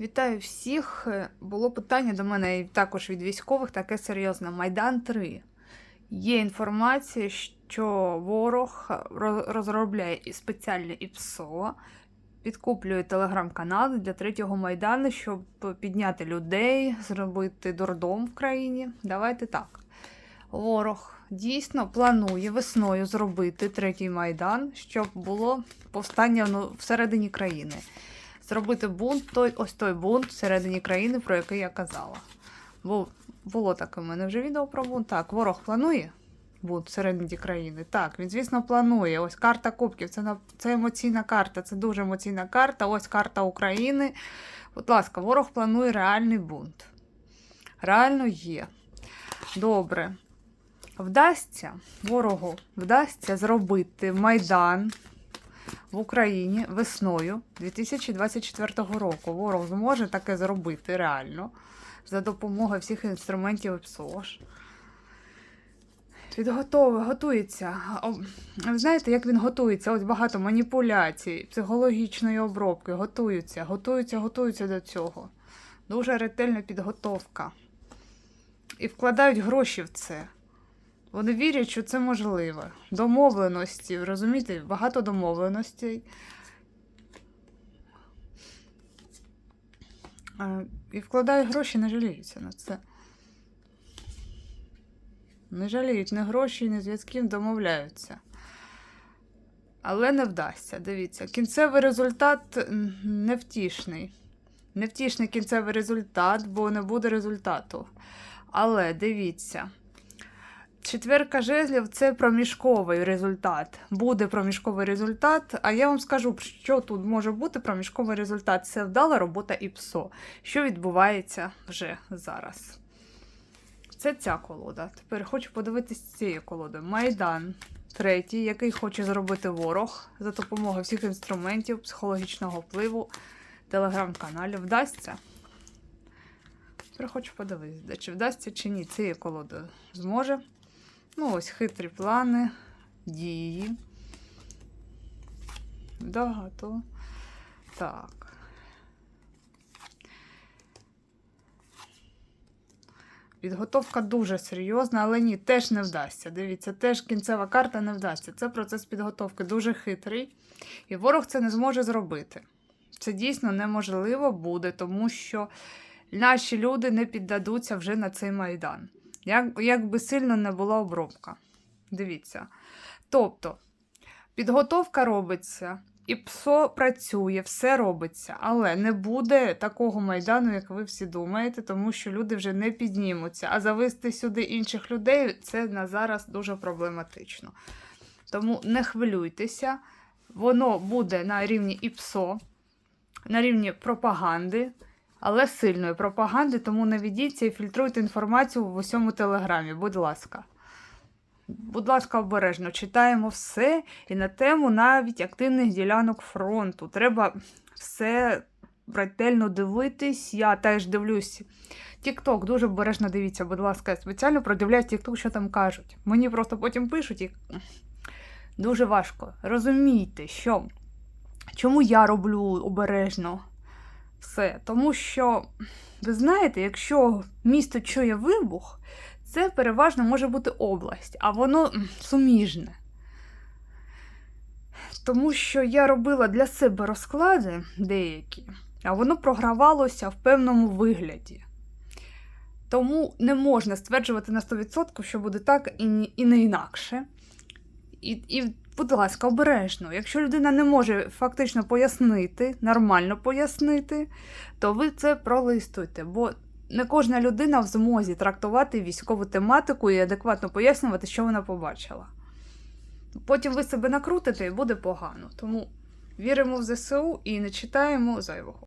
Вітаю всіх. Було питання до мене також від військових, таке серйозне. Майдан 3. Є інформація, що ворог ро- розробляє спеціальне ІПСО, підкуплює телеграм-канали для третього майдану, щоб підняти людей, зробити дурдом в країні. Давайте так. Ворог дійсно планує весною зробити третій майдан, щоб було повстання ну, всередині країни зробити бунт, той, ось той бунт всередині країни, про який я казала. Бо було таке в мене вже відео про бунт. Так, ворог планує бунт всередині країни. Так, він, звісно, планує. Ось карта Кубків. Це, це емоційна карта, це дуже емоційна карта. Ось карта України. Будь ласка, ворог планує реальний бунт. Реально є. Добре. Вдасться ворогу вдасться зробити майдан в Україні весною 2024 року. Ворог зможе таке зробити реально за допомогою всіх інструментів ПСОЖ. Підготове, готується. Ви знаєте, як він готується? Ось багато маніпуляцій, психологічної обробки. Готуються, готуються, готуються до цього. Дуже ретельна підготовка. І вкладають гроші в це. Вони вірять, що це можливо. Домовленості, розумієте, багато домовленостей. І вкладають гроші, не жаліються на це. Не жаліють ні гроші, ні зв'язків, домовляються. Але не вдасться. Дивіться, кінцевий результат невтішний. Невтішний кінцевий результат, бо не буде результату. Але дивіться. Четверка жезлів це проміжковий результат. Буде проміжковий результат. А я вам скажу, що тут може бути проміжковий результат. Це вдала робота ІПСО. Що відбувається вже зараз. Це ця колода. Тепер хочу подивитися цією колодою. Майдан третій, який хоче зробити ворог за допомогою всіх інструментів, психологічного впливу, телеграм-каналів. Вдасться? Тепер хочу подивитися, чи вдасться чи ні цією колодою зможе. Ну, ось хитрі плани, дії. Багато. Так. Підготовка дуже серйозна, але ні, теж не вдасться. Дивіться, теж кінцева карта не вдасться. Це процес підготовки дуже хитрий, і ворог це не зможе зробити. Це дійсно неможливо буде, тому що наші люди не піддадуться вже на цей майдан. Як, як би сильно не була обробка. Дивіться. Тобто, підготовка робиться, і ПСО працює, все робиться, але не буде такого майдану, як ви всі думаєте, тому що люди вже не піднімуться. А завести сюди інших людей це на зараз дуже проблематично. Тому не хвилюйтеся, воно буде на рівні ІПСО, на рівні пропаганди але сильної пропаганди, тому не ведіться і фільтруйте інформацію в усьому телеграмі, будь ласка. Будь ласка, обережно читаємо все і на тему навіть активних ділянок фронту. Треба все ретельно дивитись. Я теж дивлюсь. Тікток дуже обережно дивіться, будь ласка, я спеціально продивляюсь Тікток, що там кажуть. Мені просто потім пишуть і дуже важко. Розумійте, що чому я роблю обережно все. Тому що, ви знаєте, якщо місто чує вибух, це переважно може бути область, а воно суміжне. Тому що я робила для себе розклади деякі, а воно програвалося в певному вигляді. Тому не можна стверджувати на 100%, що буде так і не інакше. І, і, будь ласка, обережно. Якщо людина не може фактично пояснити, нормально пояснити, то ви це пролистуйте, бо не кожна людина в змозі трактувати військову тематику і адекватно пояснювати, що вона побачила. Потім ви себе накрутите і буде погано. Тому віримо в ЗСУ і не читаємо зайвого.